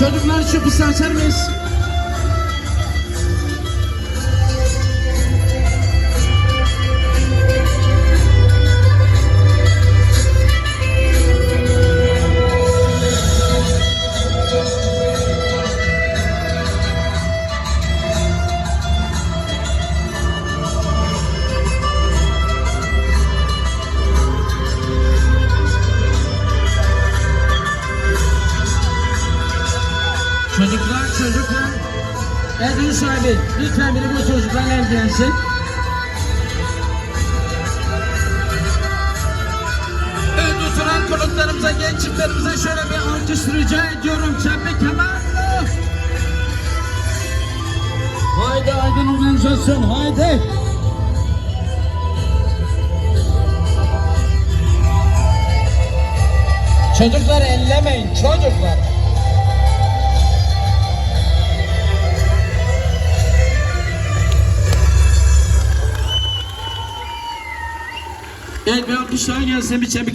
Çocuklar şu pisi açar mıyız? Çocuklar, çocuklar. Edin sahibi, lütfen biri bu çocuklarla ilgilensin. Evet, oturan konuklarımıza, genç çiftlerimize şöyle bir alkış rica ediyorum. Çembe kemerli. Haydi Aydın Organizasyon, haydi. Çocuklar ellemeyin, çocuklar. Evet bir alkış daha gelsin bir çemik